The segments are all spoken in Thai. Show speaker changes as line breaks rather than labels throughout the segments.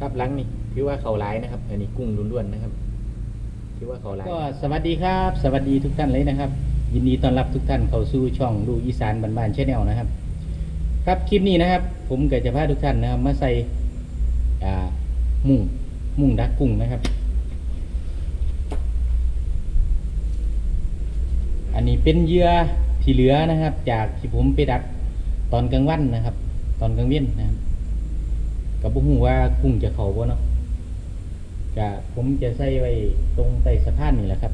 ครับหลังนี่ถือว่าเขาร้ายนะครับ อันนี้กุ้งล้วนๆนะครับถือว่าเขาร้าย
ก็สวัสดีครับ สวัสดีทุกท่านเลยนะครับ ยินดีต้อนรับทุกท่านเข้าสู่ช่องลูอีสานบ้านๆชแนลนะครับ ครับคลิปนี้นะครับ ผมก็จะพาทุกท่านนะครับมาใส่มุ้งมุ้งดักกุ้งนะครับ อันนี้เป็นเหยื่อที่เหลือนะครับ จากที่ผมไปดักตอนกลางวันนะครับ ตอนกลางเวียนนะครับ กับบุ้งว่ากุ้งจะเขาบ่เนาะก็ผมจะใส่ไว้ตรงใต้สะพานนี่แหละครับ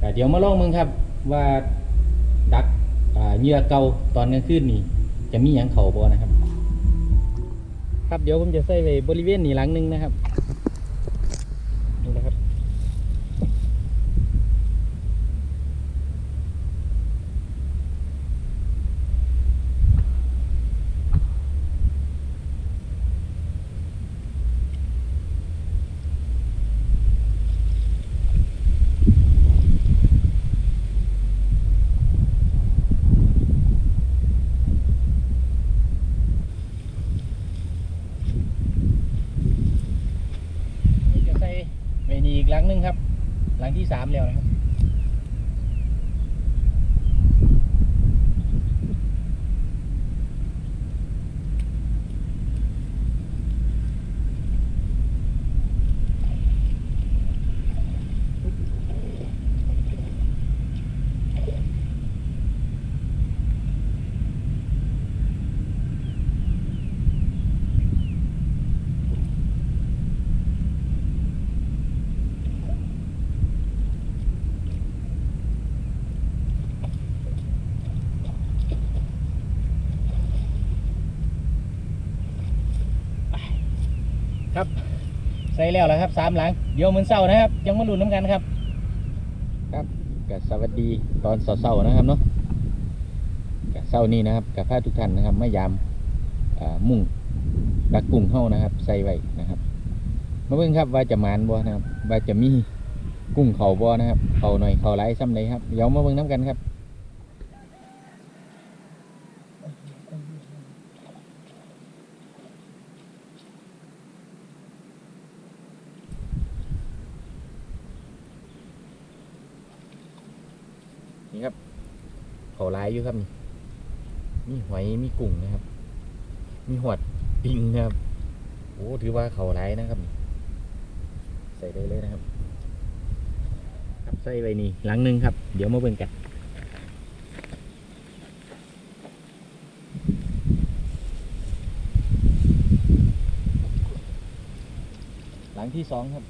กะเดี๋ยวมาลองมึงครับ ว่าดักอ่าเหยื่อเก่าตอนกลางคืนนี่จะมีอย่างเขาบ่นะครับ ครับเดี๋ยวผมจะใส่ไว้บริเวณนี้หลังนึงนะครับนี่นะครับ นี่จะใส่เวนี อีกหลังหนึงครับ หลังที่สามแล้วนะครับ ครับ ใส่แล้วแล้วครับสามหลัง เดี๋ยวมือเศร้านะครับ ยังมาลุ้นน้ำกันครับ ครับกับสวัสดีตอนเศร้าๆนะครับเนาะกับเศร้านี้นะครับกับพาทุกท่านนะครับมายามมุ่งดักกุ้งเฮานะครับ ใส่ไว้นะครับมาเบิ่งครับว่าจะหมานบ่นะครับว่าจะมีกุ้งเขาบ่นะครับเขาหน่อยเขาหลายซ้ำเลยครับเดี๋ยวมาเบิ่งน้ำกันครับ ครับเขาลายอยู่ครับนี่มีหอยมีกุ้งนะครับ มีหวดปิงนะครับโอ้ถือว่าเขาลายนะครับ ใส่ได้เลยนะครับ ครับใส่ไว้นี่หลังหนึ่งครับ เดี๋ยวมาเบิ่งกันหลังที่สองครับ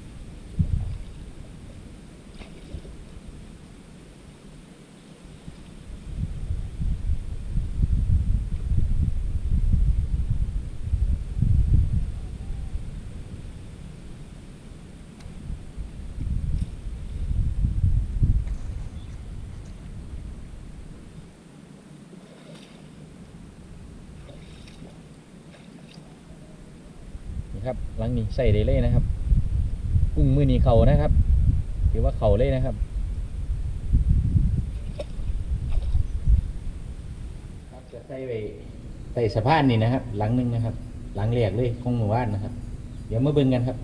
นี่ ครับหลังนี้ใส่ได้เลยนะครับ กุ้งมือนี้เขานะครับถือว่าเขาเลยนะครับครับจะใส่ไปใส่สะพานนี่นะครับ หลังหนึงนะครับ หลังแรกเลยของหมู่บ้านนะครับ เดี๋ยวมาเบิ่งกันครับ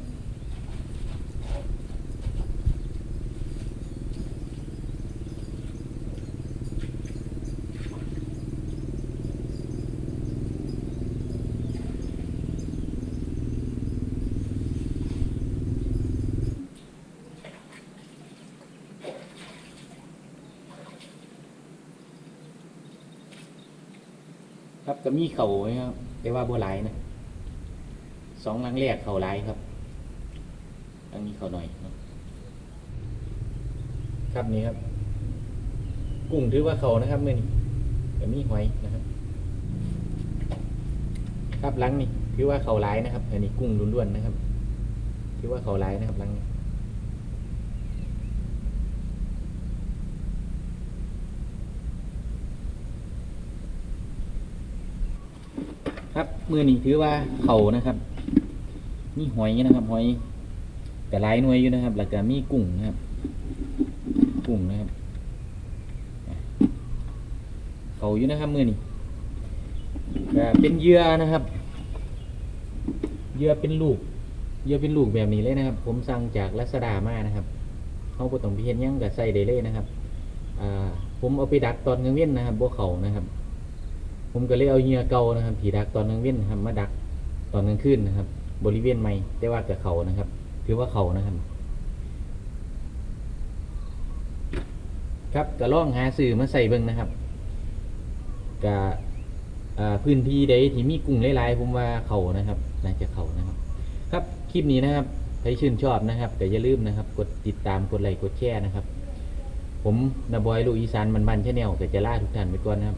ครับก็มีเข่านะครับแต่ว่าบัวหลายนะสองหลังแรกเข่าหลายครับหลังนี้เข่าหน่อยครับนี่ครับ กุ้งถือว่าเขานะครับมื่อนี้ก็มีหอยนะครับ ครับหลังนี่ถือว่าเข่าหลายนะครับ อันนี้กุ้งล้วนๆนะครับถือว่าเข่าหลายนะครับหลังนี้ ครับ มือนี้ถือว่าเข่านะครับมีหอยนะครับ หอยแต่หลายหน่วยอยู่นะครับ แล้วก็มีกุ้งนะครับ กุ้งนะครับเข่าอยู่นะครับมือนี้ก็เป็นเยื่อนะครับเยื่อเป็นลูกเยื่อเป็นลูกแบบนี้เลยนะครับ ผมสั่งจากลัสดามานะครับเขาบ่ต้องไปเฮ็ดหยังก็ใส่ได้เลยนะครับผมเอาไปดักตอนกลางเว้นนะครับบ่เขานะครับ ผมก็เลยเอาเหยื่อเก่านะครับที่ดักตอนกลางเว้นนะครับมาดักตอนกลางคืนนะครับ บริเวณใหม่แต่ว่ากับเขานะครับ ถือว่าเขานะครับ ครับก็ล่องหาสื่อมาใส่เบิ่งนะครับก็อ่าพื้นที่ใดที่มีกุ้งหลายๆผมว่าเขานะครับน่าจะเขานะครับ ครับคลิปนี้นะครับใครชื่นชอบนะครับแต่อย่าลืมนะครับ กดติดตามกดไลค์กดแชร์นะครับ ผมนาบอยลูกอีสานมันๆชาแนลก็จะล่าทุกท่านไปก่อนนะครับ